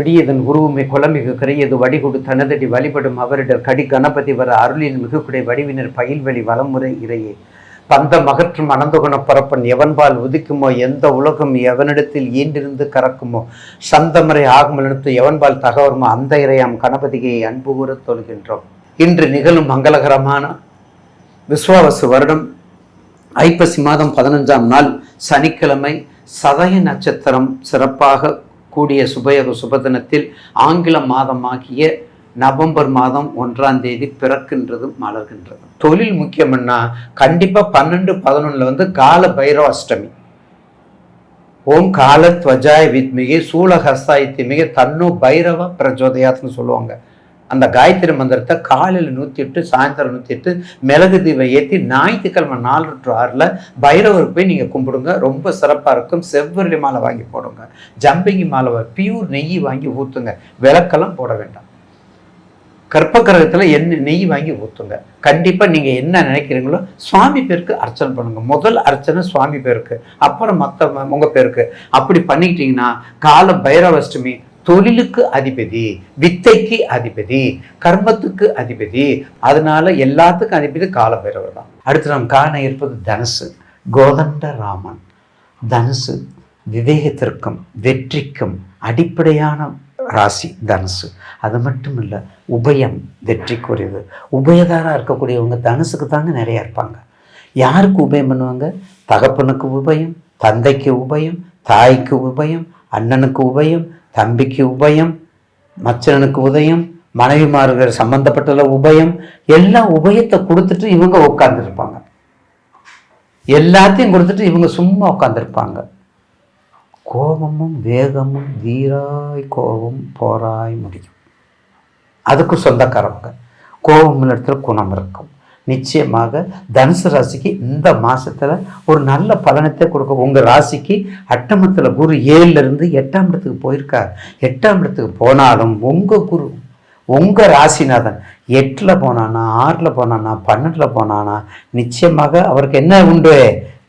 பிடியதன் உருவமே குலமிகு கரையது வடிகொடு தனதடி வழிபடும் அவரிடர் கடி கணபதி வர அருளின் மிகுக்குடை வடிவினர் பயில்வெளி வலமுறை இறையே. பந்த மகற்றும் அனந்தகுண பரப்பன் எவன்பால் உதிக்குமோ? எந்த உலகம் எவனிடத்தில் ஈண்டிருந்து கறக்குமோ? சந்தமறை ஆகமலெடுத்து எவன்பால் தகவருமோ? அந்த இறையாம் கணபதியை அன்பு கூறத் தொழுகின்றோம். இன்று நிகழும் மங்களகரமான விஸ்வாவசு வருடம் ஐப்பசி மாதம் பதினஞ்சாம் நாள் சனிக்கிழமை சதய நட்சத்திரம் சிறப்பாக கூடிய சுபயோக சுபதினத்தில் ஆங்கில மாதமாகிய நவம்பர் மாதம் ஒன்றாம் தேதி பிறக்கின்றதும் மலர்கின்றது. தொழில் முக்கியம்னா கண்டிப்பா பன்னெண்டு பதினொன்னுல வந்து கால பைரவ அஷ்டமி ஓம் கால துவஜாய வித்மிகி சூலஹஸ்தாய் திமிகி தன்னு பைரவ பிரஜோதயாத்னு சொல்லுவாங்க. அந்த காயத்ரி மந்திரத்தை காலையில் நூற்றி எட்டு சாயந்தரம் நூற்றி எட்டு மிளகு தீபம் ஏற்றி ஞாயிற்றுக்கிழமை நாலு டு ஆறில் பைரவருக்கு போய் நீங்கள் கும்பிடுங்க. ரொம்ப சிறப்பாக இருக்கும். செவ்வரளி மாலை வாங்கி போடுங்க. ஜம்பிங்கி மாலை பியூர் நெய் வாங்கி ஊற்றுங்க விளக்கெல்லாம் போட வேண்டாம். கற்பகிரகத்தில் எண்ணெய் நெய் வாங்கி ஊற்றுங்க கண்டிப்பாக நீங்கள் என்ன நினைக்கிறீங்களோ சுவாமி பேருக்கு அர்ச்சனை பண்ணுங்கள் முதல் அர்ச்சனை சுவாமி பேருக்கு. அப்புறம் மற்ற உங்கள் பேருக்கு. அப்படி பண்ணிக்கிட்டிங்கன்னா கால பைரவஷ்டமி தொழிலுக்கு அதிபதி வித்தைக்கு அதிபதி கர்மத்துக்கு அதிபதி. அதனால எல்லாத்துக்கும் அதிபதி காலபைரவர் தான். அடுத்து நாம் காண இருப்பது தனுசு கோதண்ட ராமன். தனுசு விவேகத்திற்கும் வெற்றிக்கும் அடிப்படையான ராசி தனுசு. அது மட்டும் இல்லை உபயம் வெற்றிக்குரியது. உபயதாராக இருக்கக்கூடியவங்க தனுசுக்கு தாங்க நிறைய இருப்பாங்க. யாருக்கு உபயம் பண்ணுவாங்க? தகப்பனுக்கு உபயம் தந்தைக்கு உபயம் தாய்க்கு உபயம் அண்ணனுக்கு உபயம் தம்பிக்கு உபயம் மச்சனனுக்கு உதயம் மனைவிமார்கள் சம்பந்தப்பட்ட உபயம் எல்லா உபயத்தை கொடுத்துட்டு இவங்க உட்காந்துருப்பாங்க எல்லாத்தையும் கொடுத்துட்டு இவங்க சும்மா உட்காந்துருப்பாங்க கோபமும் வேகமும் வீராய் கோபம் போராய் முடியும். அதுக்கு சொந்தக்காரவங்க. கோபம் இடத்துல குணம் இருக்கும். நிச்சயமாக தனுசு ராசிக்கு இந்த மாதத்தில் ஒரு நல்ல பலனத்தை கொடுக்கும். உங்கள் ராசிக்கு அட்டமத்தில் குரு ஏழுல இருந்து எட்டாம் இடத்துக்கு போயிருக்கார். எட்டாம் இடத்துக்கு போனாலும் உங்கள் குரு உங்கள் ராசிநாதன் எட்டில் போனானா ஆறில் போனானா பன்னெண்டில் போனானா நிச்சயமாக அவருக்கு என்ன உண்டு?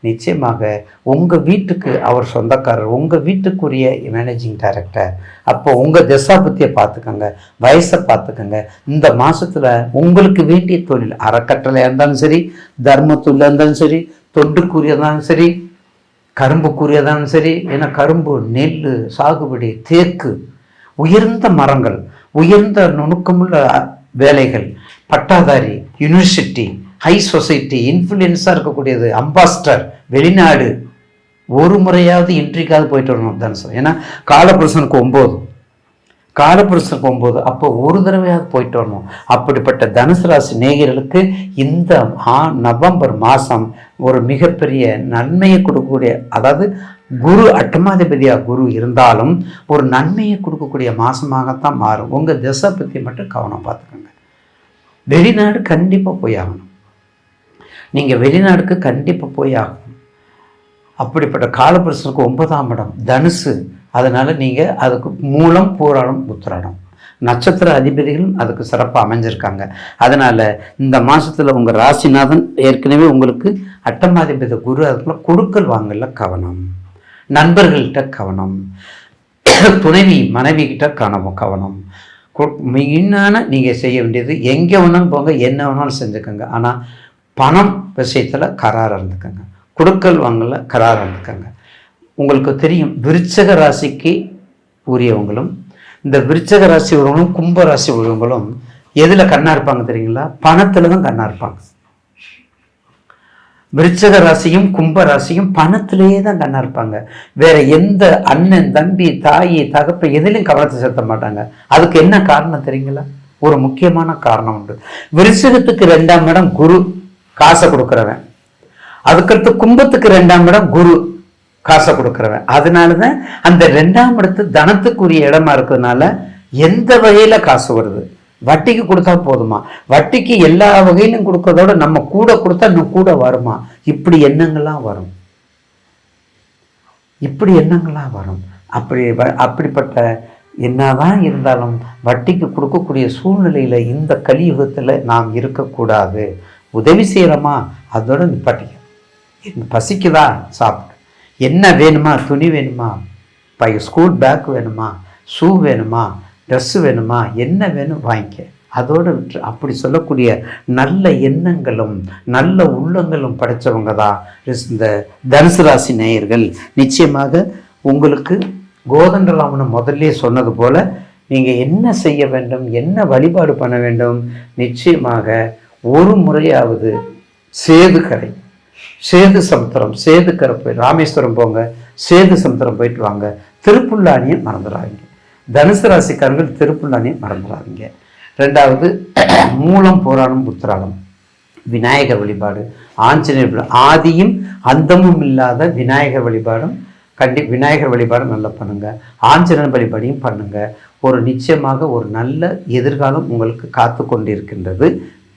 நிச்சயமாக உங்கள் வீட்டுக்கு அவர் சொந்தக்காரர் உங்கள் வீட்டுக்குரிய மேனேஜிங் டைரக்டர் அப்போ உங்கள் திசாபத்தியை பார்த்துக்கோங்க வயசை பார்த்துக்கோங்க இந்த மாதத்தில் உங்களுக்கு வேண்டிய தொழில் அறக்கட்டளையாக இருந்தாலும் சரி தர்மத்துள்ள இருந்தாலும் சரி தொண்டுக்குரியதாலும் சரி கரும்புக்குரியதாலும் சரி ஏன்னா கரும்பு நெல் சாகுபடி தேக்கு உயர்ந்த மரங்கள் உயர்ந்த நுணுக்கமுள்ள வேலைகள் பட்டாதாரி யூனிவர்சிட்டி ஹை சொசைட்டி இன்ஃப்ளூயன்ஸாக இருக்கக்கூடியது அம்பாஸ்டர் வெளிநாடு. ஒரு முறையாவது இன்ட்ரிக்காவது போயிட்டு வரணும் தனுசு ஏன்னா காலபுருஷனுக்கு ஒம்பது. காலபுருஷனுக்கு ஒம்பது அப்போ ஒரு தடவையாவது போயிட்டு வரணும். அப்படிப்பட்ட தனுசு ராசி நேயர்களுக்கு இந்த ஆ நவம்பர் மாதம் ஒரு மிகப்பெரிய நன்மையை கொடுக்கக்கூடிய அதாவது குரு அட்டமாதிபதியாக குரு இருந்தாலும் ஒரு நன்மையை கொடுக்கக்கூடிய மாதமாகத்தான் மாறும். உங்கள் திசை பற்றி மட்டும் கவனம் பார்த்துக்கோங்க. வெளிநாடு கண்டிப்பாக போய் ஆகணும். நீங்கள் வெளிநாடுக்கு கண்டிப்பாக போய் ஆகும் அப்படிப்பட்ட காலபுருஷனுக்கு ஒன்பதாம் இடம் தனுசு. அதனால் நீங்கள் அதுக்கு மூலம் பூராடம் உத்திராடம் நட்சத்திர அதிபதிகளும் அதுக்கு சிறப்பாக அமைஞ்சிருக்காங்க. அதனால் இந்த மாதத்தில் உங்கள் ராசிநாதன் ஏற்கனவே உங்களுக்கு அட்டமாதிபதி குரு அதுக்குள்ள கொடுக்கல் வாங்கல கவனம். நண்பர்கள்கிட்ட கவனம். துணைவி மனைவி கிட்ட கவனம். கவனம் மெயினான நீங்கள் செய்ய வேண்டியது எங்கே வேணாலும் போங்க என்ன வேணாலும் செஞ்சுக்கோங்க. ஆனால் பணம் விஷயத்தில் கராராக இருந்துக்கோங்க. கொடுக்கல் வாங்கல கராராக இருந்துக்கோங்க. உங்களுக்கு தெரியும் விருச்சக ராசிக்கு உரியவங்களும் இந்த விருச்சக ராசி உள்ளவங்களும் கும்ப ராசி உள்ளவங்களும் எதில் கண்ணா இருப்பாங்க தெரியுங்களா? பணத்தில் தான் கண்ணா இருப்பாங்க. விருச்சக ராசியும் கும்ப ராசியும் பணத்திலேயே தான் கண்ணா இருப்பாங்க. வேற எந்த அண்ணன் தம்பி தாய் தகப்ப எதிலையும் கவனத்தை செலுத்த மாட்டாங்க. அதுக்கு என்ன காரணம் தெரியுங்களா? ஒரு முக்கியமான காரணம் உண்டு. விருச்சகத்துக்கு ரெண்டாம் இடம் குரு. காசை கொடுக்குறவன். அதுக்கடுத்து கும்பத்துக்கு ரெண்டாம் இடம் குரு காசை கொடுக்குறவன். அதனால தான் அந்த ரெண்டாம் இடத்து தனத்துக்குரிய இடமா இருக்கிறதுனால எந்த வகையில காசு வருது? வட்டிக்கு கொடுத்தா போதுமா? வட்டிக்கு எல்லா வகையிலும் கொடுக்கறதோட நம்ம கூட கொடுத்தா இன்னும் கூட வருமா? இப்படி எண்ணங்கள்லாம் வரும். இப்படி எண்ணங்கள்லாம் வரும். அப்படி வ- அப்படிப்பட்ட என்னதான் இருந்தாலும் வட்டிக்கு கொடுக்கக்கூடிய சூழ்நிலையில இந்த கலியுகத்துல நாம் இருக்கக்கூடாது. உதவி செய்கிறோமா அதோட நிப்பாட்டிக்க. எனக்கு பசிக்குதா? சாப்பிடு. என்ன வேணுமா? துணி வேணுமா? பை ஸ்கூல் பேக் வேணுமா? ஷூ வேணுமா? ட்ரெஸ்ஸு வேணுமா? என்ன வேணும் வாங்கிக்க. அதோடு விட்டு அப்படி சொல்லக்கூடிய நல்ல எண்ணங்களும் நல்ல உள்ளங்களும் படைச்சவங்க தான் இந்த தனுசு ராசி நேயர்கள். நிச்சயமாக உங்களுக்கு கோதண்டராமன் முதல்ல சொன்னது போல் நீங்கள் என்ன செய்ய வேண்டும்? என்ன வழிபாடு பண்ண வேண்டும்? நிச்சயமாக ஒரு முறையாவது சேதுக்கரை சேது சமுத்திரம் சேதுக்கரை போய் ராமேஸ்வரம் போங்க சேது சமுத்திரம் போயிட்டு வாங்க. திருப்புல்லானியை மறந்துடாதீங்க. தனுசு ராசிக்காரர்கள் திருப்புல்லானியை மறந்துடாதீங்க. ரெண்டாவது மூலம் புராணம் உத்திராடம் விநாயகர் வழிபாடு. ஆஞ்சநேயர் ஆதியும் அந்தமும் இல்லாத விநாயகர் வழிபாடும் கண்டி விநாயகர் வழிபாடும் நல்லா பண்ணுங்கள் ஆஞ்சநேயர் வழிபாடையும் பண்ணுங்கள் ஒரு நிச்சயமாக ஒரு நல்ல எதிர்காலம் உங்களுக்கு காத்து கொண்டிருக்கின்றது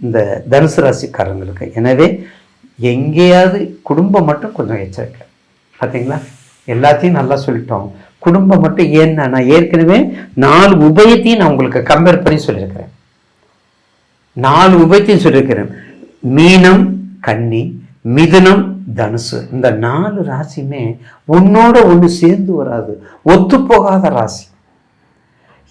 இந்த தனுசு ராசிக்காரங்களுக்கு. எனவே எங்கேயாவது குடும்பம் மட்டும் கொஞ்சம் எச்சரிக்கை. பார்த்தீங்களா எல்லாத்தையும் நல்லா சொல்லிட்டோம். குடும்பம் மட்டும் ஏன்னா நான் ஏற்கனவே நாலு உபயத்தையும் நான் உங்களுக்கு கம்பேர் பண்ணி சொல்லியிருக்கிறேன். நாலு உபயத்தையும் சொல்லியிருக்கிறேன். மீனம் கன்னி மிதுனம் தனுசு. இந்த நாலு ராசியுமே உன்னோட ஒன்று சேர்ந்து வராது. ஒத்து போகாத ராசி.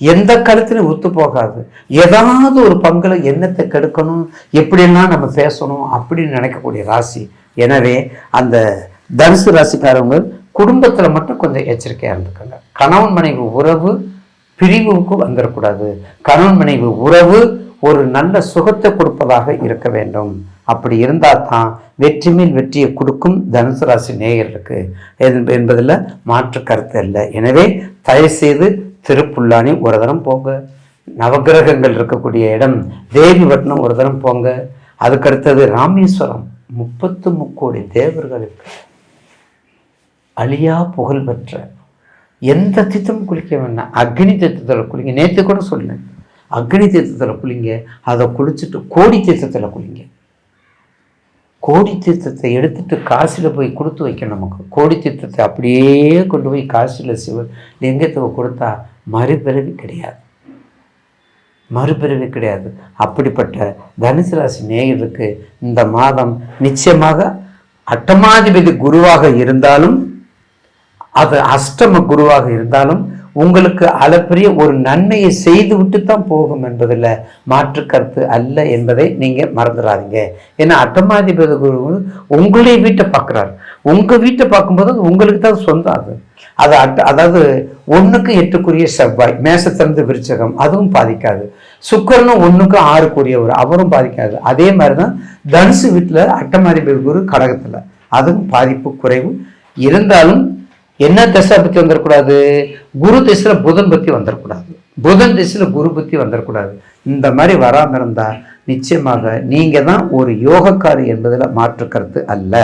எந்த கருத்திலும் ஒத்து போகாது. ஏதாவது ஒரு பங்கில் எண்ணத்தை கெடுக்கணும் எப்படியெல்லாம் நம்ம பேசணும் அப்படின்னு நினைக்கக்கூடிய ராசி. எனவே அந்த தனுசு ராசிக்காரவங்க குடும்பத்தில் மட்டும் கொஞ்சம் எச்சரிக்கையாக இருந்துக்கோங்க. கணவன் மனைவி உறவு பிரிவுக்கு வந்துடக்கூடாது கணவன் மனைவி உறவு ஒரு நல்ல சுகத்தை கொடுப்பதாக இருக்க வேண்டும். அப்படி இருந்தால் தான் வெற்றி மேல் வெற்றியை கொடுக்கும் தனுசு ராசி நேயர்களுக்கு. என்பதில் மாற்று கருத்து இல்லை. எனவே தயவுசெய்து திருப்புல்லானி ஒரு தரம் போங்க. நவகிரகங்கள் இருக்கக்கூடிய இடம் தேவிவட்னம் ஒரு தரம் போங்க. அதுக்கடுத்தது ராமேஸ்வரம். முப்பத்து முக்கோடி தேவர்களுக்கு அழியா புகழ் பெற்ற. எந்த தீர்த்தமும் குளிக்க வேண்டாம். அக்னி தீர்த்தத்தில் குளிங்க. நேற்று கூட சொன்னேன். அக்னி தீர்த்தத்தில் குளிங்க. அதை குளிச்சுட்டு கோடி தீர்த்தத்தில் குளிங்க. கோடி தீர்த்தத்தை எடுத்துட்டு காசில் போய் கொடுத்து வைக்கணும் நமக்கு. கோடி தீர்த்தத்தை அப்படியே கொண்டு போய் காசில் சிவ லிங்கத்துக்கு கொடுத்தா மறுபிறவி கிடையாது. மறுபிறவி கிடையாது. அப்படிப்பட்ட தனுசு ராசி நேயர்களுக்கு இந்த மாதம் நிச்சயமாக அட்டமாதிபதி குருவாக இருந்தாலும் அது அஷ்டம குருவாக இருந்தாலும் உங்களுக்கு அளப்பரிய ஒரு நன்மையை செய்து விட்டு தான் போகும் என்பதில் மாற்று கருத்து அல்ல என்பதை நீங்கள் மறந்துடாதீங்க. ஏன்னா அட்டமாதிபதி குரு உங்களுடைய வீட்டை பார்க்குறாரு. உங்கள் வீட்டை பார்க்கும்போது உங்களுக்கு தான் சொந்தம் அது. அது அதாவது ஒன்றுக்கு எட்டுக்குரிய செவ்வாய் மேசத்திலிருந்து விருச்சகம் அதுவும் பாதிக்காது. சுக்கரனும் ஒன்றுக்கும் ஆறுக்குரியவர் அவரும் பாதிக்காது. அதே மாதிரி தான் தனுசு வீட்டில் அட்டமாதிபதி குரு கடகத்தில். அதுவும் பாதிப்பு குறைவு. இருந்தாலும் என்ன திசை பற்றி வந்துடக்கூடாது குரு திசையில் புதன் பற்றி வந்துடக்கூடாது புதன் திசையில் குரு பற்றி வந்துடக்கூடாது இந்த மாதிரி வராமல் இருந்தால் நிச்சயமாக நீங்கள் தான் ஒரு யோகக்காரி என்பதில் மாற்று கருத்து அல்ல.